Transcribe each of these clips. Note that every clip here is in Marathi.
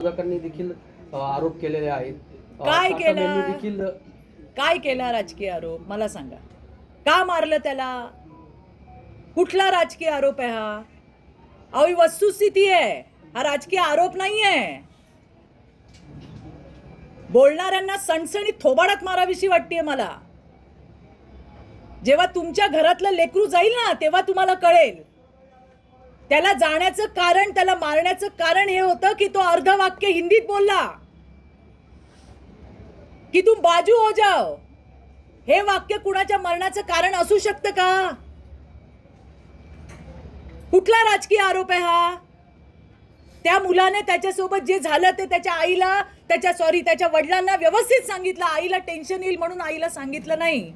विरोधकांनी देखील आरोप केलेले आहेत. काय केलं? देखील काय केला राजकीय आरोप? मला सांगा. का मारलं त्याला? कुठला राजकीय आरोप आहे हा? अहो ही वस्तुस्थिती आहे. हा राजकीय आरोप नाही आहे बोलणाऱ्यांना सणसणीत थोबाडात मारावीशी वाटतेय मला. जेव्हा तुमच्या घरातलं लेकरू जाईल ना तेव्हा तुम्हाला कळेल. त्याला जाण्याचं कारण त्याला मारण्याचं कारण हे होतं की तो अर्ध वाक्य हिंदीत बोलला. की तू बाजू हो जाओ. हे वाक्य कुणाच्या मरणाचं कारण असू शकतं का? कुठला राजकीय आरोप आहे हा? त्या मुलाने त्याच्यासोबत जे झालं ते त्याच्या आईला त्याच्या सॉरी त्याच्या वडिलांना व्यवस्थित सांगितलं. आईला टेन्शन येईल म्हणून आईला सांगितलं नाही.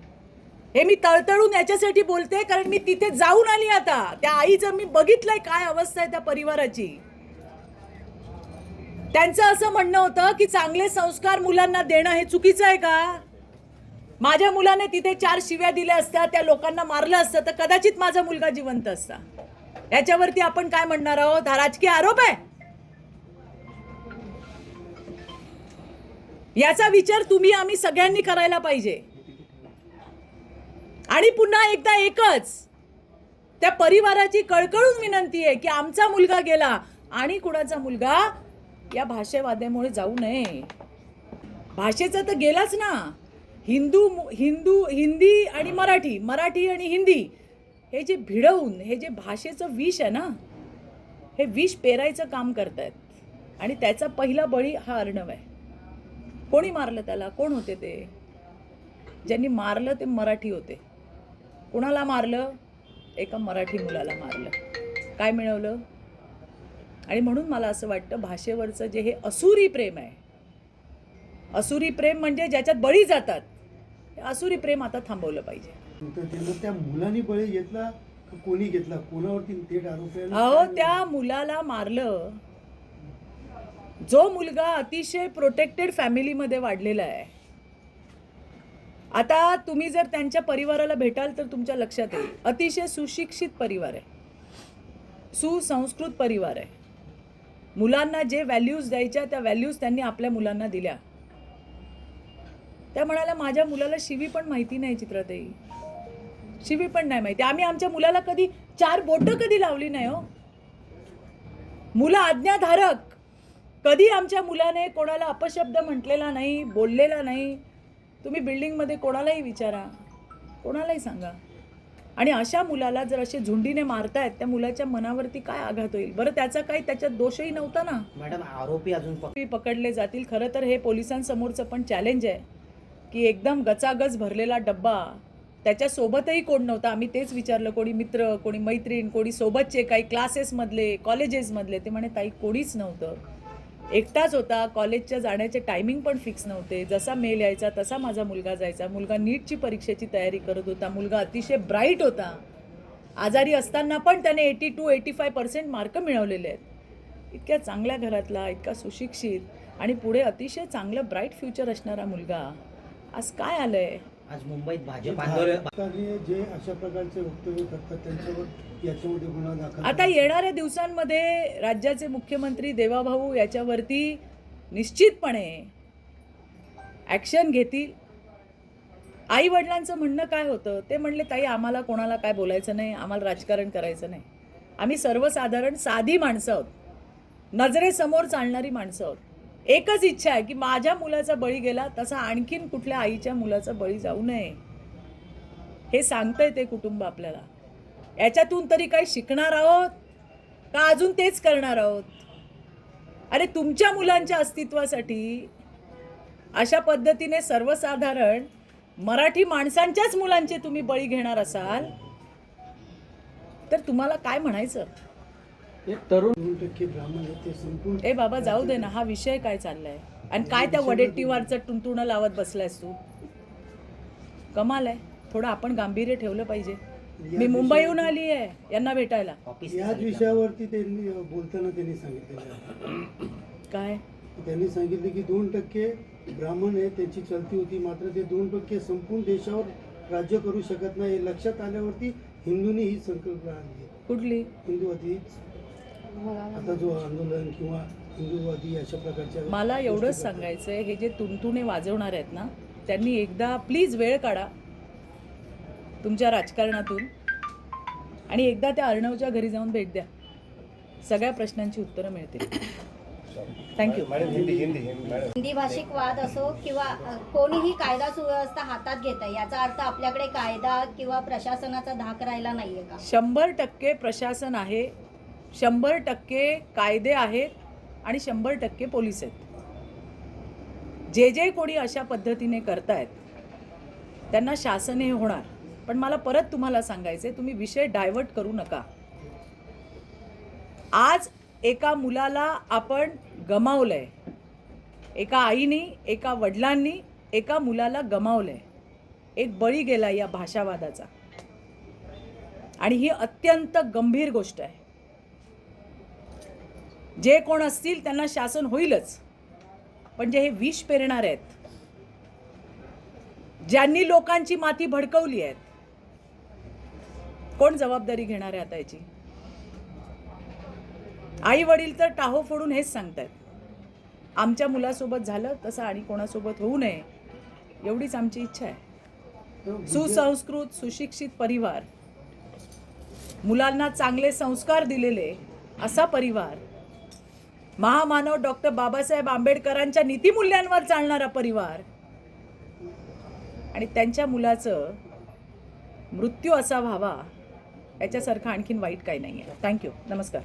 हे मी तळतळून याच्यासाठी बोलते कारण मी तिथे जाऊन आली आता. त्या आईचं मी बघितलंय काय अवस्था आहे त्या परिवाराची. त्यांचं असं म्हणणं होतं की चांगले संस्कार मुलांना देणं हे चुकीचं आहे का? माझ्या मुलाने तिथे चार शिव्या दिल्या असत्या त्या लोकांना मारलं असतं तर कदाचित माझा मुलगा जिवंत असता. याच्यावरती आपण काय म्हणणार आहोत? हा राजकीय आरोप आहे. याचा विचार तुम्ही आम्ही सगळ्यांनी करायला पाहिजे. आणि पुन्हा एकदा एकच. त्या परिवाराची कळकळून विनंती आहे की आमचा मुलगा गेला आणि कुणाचा मुलगा या भाषेवाद्यामुळे जाऊ नये. भाषेचा तर गेलाच ना. हिंदू हिंदू हिंदी आणि मराठी मराठी आणि हिंदी हे जे भिडवून हे जे भाषेचं विष आहे ना हे विष पेरायचं काम करतायत. आणि त्याचा पहिला बळी हा अर्णव आहे. कोणी मारलं त्याला? कोण होते ते? ज्यांनी मारलं ते मराठी होते. कुणाला मारलं? एका मराठी मुलाला मारलं. काय मिळवलं? आणि म्हणून मला असं वाटतं भाषेवरचं जे हे असुरी प्रेम आहे असुरी प्रेम म्हणजे ज्याच्यात बळी जातात असुरी प्रेम आता थांबवलं पाहिजे. त्या मुलांनी बळी घेतला कोणी घेतला? कोणावरती थेट आरोप अहो त्या मुलाला मारलं. जो मुलगा अतिशय प्रोटेक्टेड फॅमिलीमध्ये वाढलेला आहे आता तुम्ही जर त्यांच्या परिवाराला भेटाल तर तुमच्या लक्षात येईल. अतिशय सुशिक्षित परिवार आहे. सुसंस्कृत परिवार आहे. मुलांना जे व्हॅल्यूज द्यायच्या त्या व्हॅल्यूज त्यांनी आपल्या मुलांना दिल्या. त्या म्हणाल्या माझ्या मुलाला शिवी पण माहिती नाही चित्रातही शिवी पण नाही माहिती. आम्ही आमच्या मुलाला कधी चार बोटं कधी लावली नाही हो. मुलं आज्ञाधारक. कधी आमच्या मुलाने कोणाला अपशब्द म्हटलेला नाही बोललेला नाही तुम्ही बिल्डिंगमध्ये कोणालाही विचारा कोणालाही सांगा. आणि अशा मुलाला जर असे झुंडीने मारतायत त्या मुलाच्या मनावरती काय आघात होईल? बरं त्याचा काही त्याच्यात दोषही नव्हता ना? मॅडम आरोपी अजून पकडले जातील. खरं तर हे पोलिसांसमोरचं पण चॅलेंज आहे की एकदम गचागच भरलेला डब्बा. त्याच्यासोबतही कोण नव्हता? आम्ही तेच विचारलं कोणी मित्र कोणी मैत्रीण कोणी सोबतचे काही क्लासेसमधले कॉलेजेसमधले ते म्हणे ताई कोणीच नव्हतं. एकटाच होता कॉलेजच्या जाण्याचे टायमिंग पण फिक्स नव्हते. जसा मेल यायचा तसा माझा मुलगा जायचा. मुलगा नीटची परीक्षेची तयारी करत होता. मुलगा अतिशय ब्राईट होता. आजारी असताना पण त्याने eighty two eighty five percent mark मिळवलेले आहेत. इतक्या चांगल्या घरातला इतका सुशिक्षित आणि पुढे अतिशय चांगलं ब्राईट फ्युचर असणारा मुलगा. आज काय आलं आहे आज मुंबईत भाजप आंदोलन जे अशा प्रकारचे वक्तव्य करतात त्यांच्यावर याच्यामध्ये गुन्हा दाखल आता येणाऱ्या दिवसांमध्ये राज्याचे मुख्यमंत्री देवाभाऊ याच्यावरती निश्चितपणे ॲक्शन घेतील. आई वडिलांचं म्हणणं काय होतं? ते म्हणले ताई आम्हाला कोणाला काय बोलायचं नाही? आम्हाला राजकारण करायचं नाही. आम्ही सर्वसाधारण साधी माणसं आहोत. नजरेसमोर चालणारी माणसं आहोत. एकच इच्छा आहे की माझ्या मुलाचा बळी गेला तसा आणखीन कुठल्या आईच्या मुलाचा बळी जाऊ नये. हे सांगतंय ते कुटुंब आपल्याला. याच्यातून तरी काही शिकणार आहोत? का अजून तेच करणार आहोत? अरे तुमच्या मुलांच्या अस्तित्वासाठी अशा पद्धतीने सर्वसाधारण मराठी माणसांच्याच मुलांचे तुम्ही बळी घेणार असाल? तर तुम्हाला काय म्हणायचं? एक तरुण दोन टक्के ब्राह्मण ते संपूर्ण ए बाबा जाऊ दे ना हा विषय काय चाललाय? आणि काय त्या वडेट्टीवारचं टुनटुणं लावत बसलायस तू? कमाल आहे. थोडं आपण गांभीर्य ठेवलं पाहिजे. मी मुंबईहून आली आहे यांना भेटायला. याच विषयावरती त्यांनी बोलताना त्यांनी सांगितलेलं आहे. काय? त्यांनी सांगितले की दोन टक्के ब्राह्मण आहे त्यांची चलती होती मात्र ते दोन टक्के संपूर्ण देशावर राज्य करू शकत नाही. हे लक्षात आल्यावरती हिंदूंनी ही संकल्पना आणली. कुठली? हिंदूवादी आता जो आंदोलन किंवा हिंदूवादी अशा प्रकारच्या मला एवढंच. सांगायचं आहे हे जे तुणतुणे वाजवणार आहेत ना त्यांनी एकदा प्लीज वेळ काढा. तुमच्या राजकारणातून. आणि एकदा त्या अर्णवच्या घरी जाऊन भेट द्या. सगळ्या प्रश्नांची उत्तरं मिळतील. थँक्यू हिंदी भाषिक वाद असो किंवा कोणीही कायदा सुव्यवस्था हातात घेत आहे याचा अर्थ आपल्याकडे कायदा किंवा प्रशासनाचा धाक राहिला नाहीये का? शंभर टक्के प्रशासन आहे. शंभर टक्के कायदे आहेत आणि शंभर टक्के पोलीस आहेत. जे जे कोणी अशा पद्धतीने करतायत त्यांना शासन हे होणार. पण मला परत तुम्हाला सांगायचं आहे तुम्ही विषय डायव्हर्ट करू नका. आज एका मुलाला आपण गमावलंय. एका आईनी एका वडिलांनी एका मुलाला गमावलंय. एक बळी गेला या भाषावादाचा. आणि ही अत्यंत गंभीर गोष्ट आहे. जे कोण असतील त्यांना शासन होईलच. पण जे हे विष पेरणार आहेत ज्यांनी लोकांची माती भडकवली आहेत कोण जबाबदारी घेणार आहे आता याची? आई वडील तर टाहो फोडून हेच सांगतायत. आमच्या मुलासोबत झालं तसं आणि कोणासोबत होऊ नये एवढीच आमची इच्छा आहे. सुसंस्कृत सुशिक्षित परिवार मुलांना चांगले संस्कार दिलेले असा परिवार महामानव डॉक्टर बाबासाहेब आंबेडकरांच्या नीतिमूल्यांवर चालणारा परिवार. आणि त्यांच्या मुलाचं मृत्यू असा व्हावा याच्यासारखं आणखीन वाईट काही नाही आहे थँक्यू नमस्कार.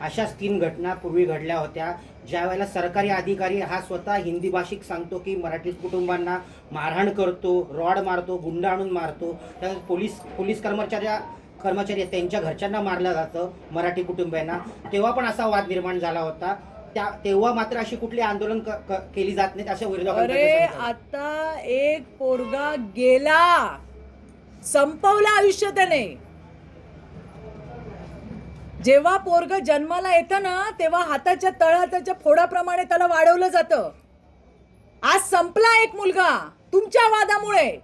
अशाच तीन घटना पूर्वी घडल्या होत्या. ज्या वेळेला सरकारी अधिकारी हा स्वतः हिंदी भाषिक सांगतो की मराठी कुटुंबांना मारहाण करतो रॉड मारतो गुंड आणून मारतो त्यानंतर पोलीस पोलीस कर्मचाऱ्या कर्मचारी त्यांच्या घरच्यांना मारलं जातं मराठी कुटुंबियांना तेव्हा पण असा वाद निर्माण झाला होता. त्या तेव्हा मात्र अशी कुठली आंदोलन केली जात नाहीत अशा विरोधकांकडे अरे. आता एक पोरगा गेला. संपवलं आयुष्य त्याने. जेव्हा पोरग जन्माला येतं ना तेव्हा हाताच्या तळहाताच्या फोडाप्रमाणे त्याला वाढवलं जातं. आज संपला एक मुलगा तुमच्या वादामुळे.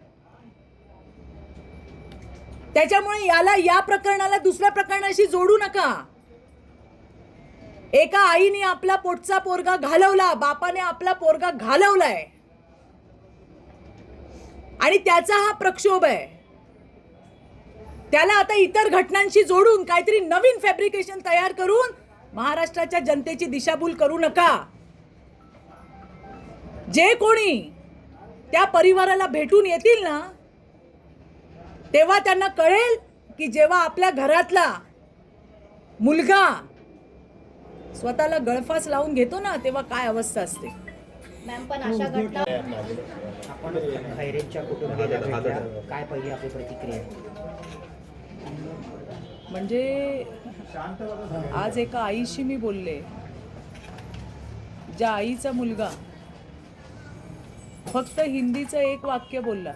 त्याच्यामुळे याला या प्रकरणाला दुसऱ्या प्रकरणाशी जोडू नका. एका आईने आपला पोटचा पोरगा घालवला बापाने आपला पोरगा घालवलाय. आणि त्याचा हा प्रक्षोभ आहे. त्याला आता इतर घटनांशी जोडून काहीतरी नवीन फॅब्रिकेशन तयार करून महाराष्ट्राच्या जनतेची दिशाभूल करू नका. जे कोणी त्या परिवाराला भेटून येतील ना तेव्हा त्यांना कळेल की जेव्हा आपल्या घरातला मुलगा स्वतःला गळफास लावून घेतो ना तेव्हा काय अवस्था असते? मॅम पण अशा घटना आपण खैरेंच्या कुटुंबियाला भेटल्या. काय पहिली आपली प्रतिक्रिया? आहे? म्हणजे आज एका आईशी मी बोलले. ज्या आईचा मुलगा फक्त हिंदीचं एक वाक्य बोलला.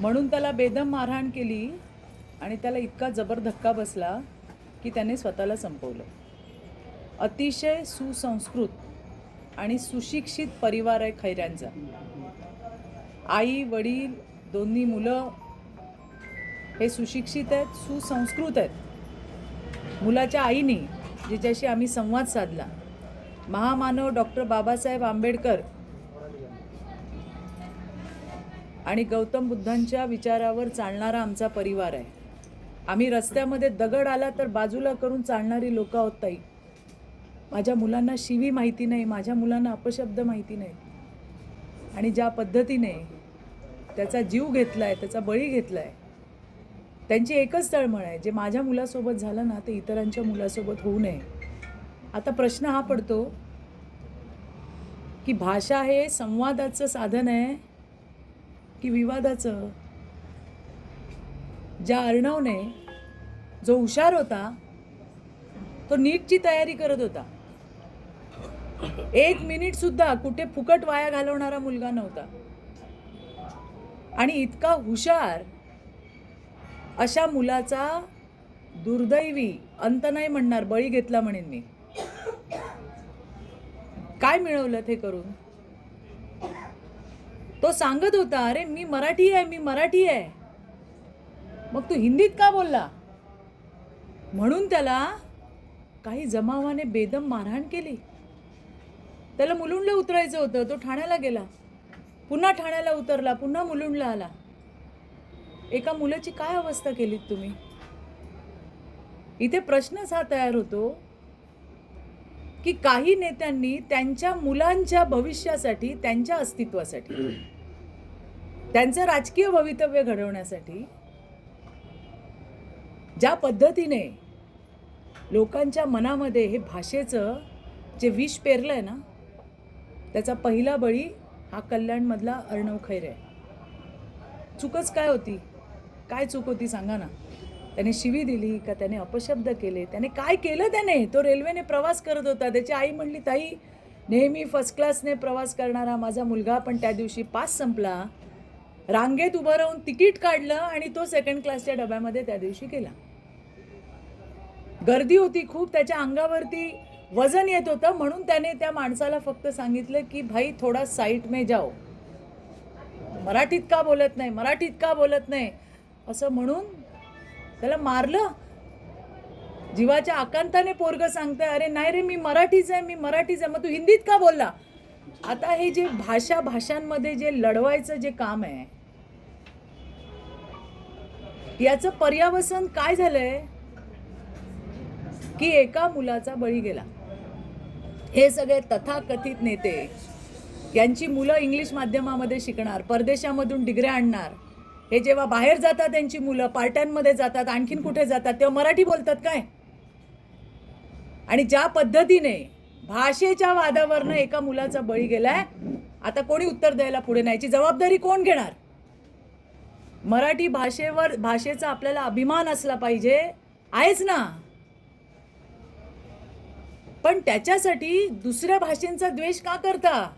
म्हणून त्याला बेदम मारहाण केली आणि त्याला इतका जबर धक्का बसला. की त्याने स्वतःला संपवलं. अतिशय सुसंस्कृत आणि सुशिक्षित परिवार आहे खैऱ्यांचा. आई वडील दोन्ही मुलं हे सुशिक्षित आहेत सुसंस्कृत आहेत. मुलाच्या आईने जिच्याशी आम्ही संवाद साधला. महामानव डॉक्टर बाबासाहेब आंबेडकर आणि गौतम बुद्धांच्या विचारावर चालणारा आमचा परिवार आहे. आम्ही रस्त्यामध्ये दगड आला तर बाजूला करून चालणारी लोक आहोत ताई. माझ्या मुलांना शिवी माहिती नाही माझ्या मुलांना अपशब्द माहिती नाही. आणि ज्या पद्धतीने त्याचा जीव घेतला आहे त्याचा बळी घेतला आहे त्यांची एकच तळमळ आहे. जे माझ्या मुलासोबत झालं ना ते इतरांच्या मुलासोबत होऊ नये. आता प्रश्न हा पडतो की भाषा हे संवादाचं साधन आहे की विवादाचं? ज्या अर्णवने जो हुशार होता तो नीटची तयारी करत होता. एक मिनिट सुद्धा कुठे फुकट वाया घालवणारा मुलगा नव्हता. आणि इतका हुशार अशा मुलाचा दुर्दैवी अंत नाही म्हणणार बळी घेतला म्हणेन मी. काय मिळवलं ते करून? तो सांगत होता अरे मी मराठी आहे मी मराठी आहे. मग तू हिंदीत का बोलला? म्हणून त्याला काही जमावाने बेदम मारहाण केली. त्याला मुलुंडला उतरायचं होतं तो ठाण्याला गेला. पुन्हा ठाण्याला उतरला पुन्हा मुलुंडला आला. एका मुलाची काय अवस्था केलीत तुम्ही? इथे प्रश्नच हा तयार होतो की काही नेत्यांनी त्यांच्या मुलांच्या भविष्यासाठी त्यांच्या अस्तित्वासाठी त्यांचं राजकीय भवितव्य घडवण्यासाठी ज्या पद्धतीने लोकांच्या मनामध्ये हे भाषेचं जे विष पेरलं आहे ना त्याचा पहिला बळी हा कल्याणमधला अर्णव खैर आहे. चूकच काय होती? काय चूक होती सांगा ना? त्याने शिवी दिली का त्याने अपशब्द केले? त्याने काय केलं त्याने? तो रेल्वेने प्रवास करत होता. त्याची आई म्हणली ताई नेहमी फर्स्ट क्लासने प्रवास करणारा माझा मुलगा पण त्या दिवशी पास संपला. रांगेत उभं राहून तिकीट काढलं आणि तो सेकंड क्लासच्या डब्यामध्ये त्या दिवशी गेला. गर्दी होती खूप त्याच्या अंगावरती वजन येत होतं म्हणून त्याने त्या माणसाला फक्त सांगितलं की भाई थोडा साईट मे जाओ. मराठीत का बोलत नाही? मराठीत का बोलत नाही? असं म्हणून त्याला मारलं. जीवाच्या आकांताने पोरग सांगतंय अरे नाही रे मी मराठीच आहे मी मराठीच आहे. मग तू हिंदीत का बोलला? आता हे जे भाषा भाषांमध्ये जे लढवायचं जे काम आहे याचं पर्यावसन काय झालंय? की एका मुलाचा बळी गेला. हे सगळे तथाकथित नेते यांची मुलं इंग्लिश माध्यमामध्ये शिकणार परदेशामधून डिग्र्या आणणार. हे जेव्हा बाहेर जातात त्यांची मुलं पार्ट्यांमध्ये जातात आणखीन कुठे जातात तेव्हा मराठी बोलतात काय? आणि ज्या पद्धतीने भाषेच्या वादावरनं एका मुलाचा बळी गेलाय आता कोणी उत्तर द्यायला पुढे न्यायची जबाबदारी कोण घेणार? मराठी भाषेवर भाषेचा आपल्याला अभिमान असला पाहिजे. आहेच ना? पण त्याच्यासाठी दुसऱ्या भाषेंचा द्वेष का करता?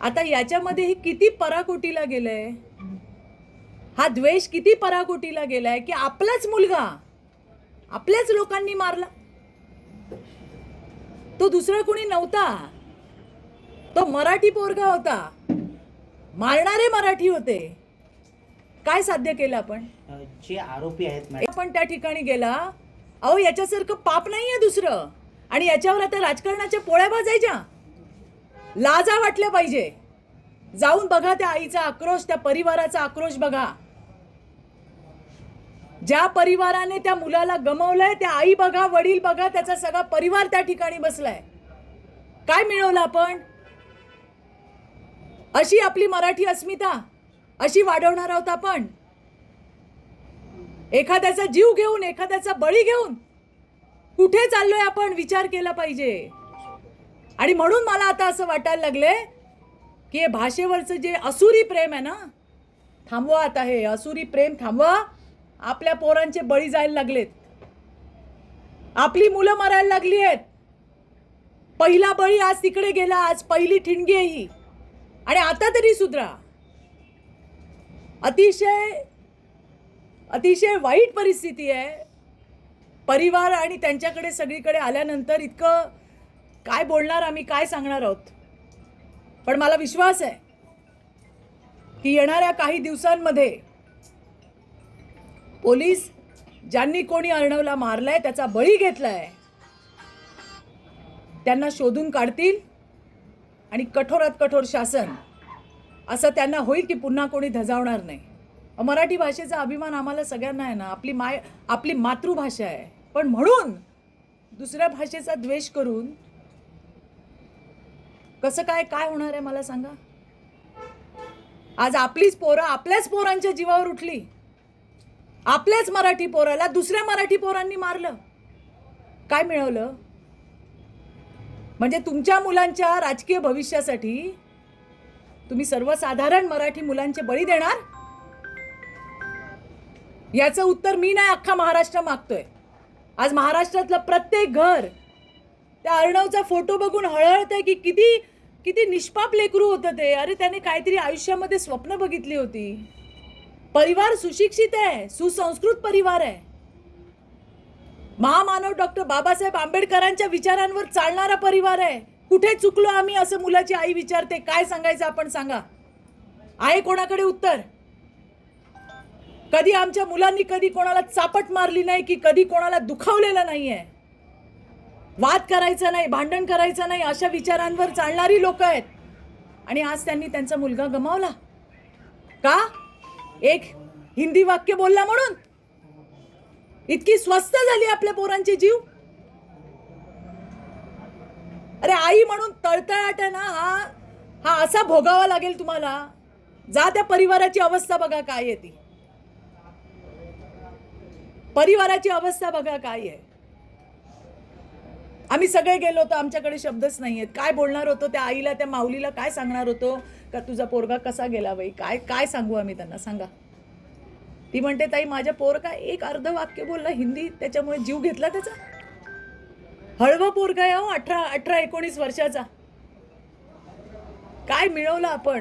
आता याच्यामध्ये हे किती पराकोटीला गेलंय? हा द्वेष किती पराकोटीला गेलाय की आपलाच मुलगा आपल्याच लोकांनी मारला. तो दुसरा कोणी नव्हता. तो मराठी पोरगा होता. मारणारे मराठी होते. काय साध्य केलं आपण? जे आरोपी आहेत आपण त्या ठिकाणी गेला. अहो याच्यासारखं पाप नाहीये दुसरं. आणि याच्यावर आता राजकारणाच्या पोळ्या भाजायच्या. लाजा वाटल्या पाहिजे. जाऊन बघा त्या आईचा आक्रोश त्या परिवाराचा आक्रोश बघा. ज्या परिवाराने त्या मुलाला गमवलंय त्या आई बघा वडील बघा त्याचा सगळा परिवार त्या ठिकाणी बसलाय. काय मिळवलं आपण? अशी आपली मराठी अस्मिता. अशी वाढवणार आहोत आपण. एखाद्याचा जीव घेऊन एखाद्याचा बळी घेऊन कुठे चाललोय आपण विचार केला पाहिजे. आणि म्हणून मला आता असं वाटायला लागले की हे भाषेवरचं जे असुरी प्रेम आहे ना थांबवा आता हे असुरी प्रेम थांबवा. आपल्या पोरांचे बळी जायला लागलेत. आपली मुलं मरायला लागली आहेत पहिला बळी आज तिकडे गेला आज पहिली ठिणगी आहे ही. आणि आता तरी सुधरा. अतिशय अतिशय वाईट परिस्थिती आहे. परिवार आणि त्यांच्याकडे सगळीकडे आल्यानंतर इतकं काय बोलणार आम्ही काय सांगणार आहोत? पण मला विश्वास आहे की येणाऱ्या काही दिवसांमध्ये पोलीस ज्यांनी कोणी अर्णवला मारलाय त्याचा बळी घेतलाय त्यांना शोधून काढतील आणि कठोरात कठोर शासन असं त्यांना होईल की पुन्हा कोणी धजावणार नाही. मराठी भाषेचा अभिमान आम्हाला सगळ्यांना आहे ना आपली माय आपली मातृभाषा आहे. पण म्हणून दुसऱ्या भाषेचा द्वेष करून कसं काय काय होणार आहे मला सांगा? आज आपलीच पोरं आपल्याच पोरांच्या जीवावर उठली. आपल्याच मराठी पोराला दुसऱ्या मराठी पोरांनी मारलं. काय मिळवलं? म्हणजे तुमच्या मुलांच्या राजकीय भविष्यासाठी तुम्ही सर्वसाधारण मराठी मुलांचे बळी देणार? याचं उत्तर मी नाही अख्खा महाराष्ट्र मागतोय. आज महाराष्ट्रातलं प्रत्येक घर त्या अर्णवचा फोटो बघून हळहळतंय की किती किती निष्पाप लेकरू होतं ते. अरे त्याने काहीतरी आयुष्यामध्ये स्वप्न बघितली होती. परिवार सुशिक्षित आहे सुसंस्कृत परिवार आहे. महामानव डॉक्टर बाबासाहेब आंबेडकरांच्या विचारांवर चालणारा परिवार आहे. कुठे चुकलो आम्ही असं मुलाची आई विचारते? काय सांगायचं आपण सांगा. आहे कोणाकडे उत्तर? कधी आमच्या मुलांनी कधी कोणाला चापट मारली नाही की कधी कोणाला दुखावलेलं आहे वाद करायचा नाही भांडण करायचं नाही अशा विचारांवर चालणारी लोक आहेत. आणि आज त्यांनी त्यांचा मुलगा गमावला. का? एक हिंदी वाक्य बोलला म्हणून. इतकी स्वस्त झाली आपल्या पोरांची जीव. अरे आई म्हणून तळतळाट आहे ना हा? हा असा भोगावा लागेल तुम्हाला. जा त्या परिवाराची अवस्था बघा काय आहे ती. परिवाराची अवस्था बघा काय आहे. आम्ही सगळे गेलो होतो आमच्याकडे शब्दच नाही आहेत काय बोलणार होतो त्या आईला त्या माऊलीला काय सांगणार होतो? का तुझा पोरगा कसा गेला बाई? काय काय सांगू आम्ही त्यांना? सांगा. ती म्हणते ताई माझ्या पोरगा एक अर्ध वाक्य बोलला हिंदी त्याच्यामुळे जीव घेतला त्याचा? हळवा पोरगा आहे हो अठरा अठरा एकोणीस वर्षाचा. काय मिळवलं आपण?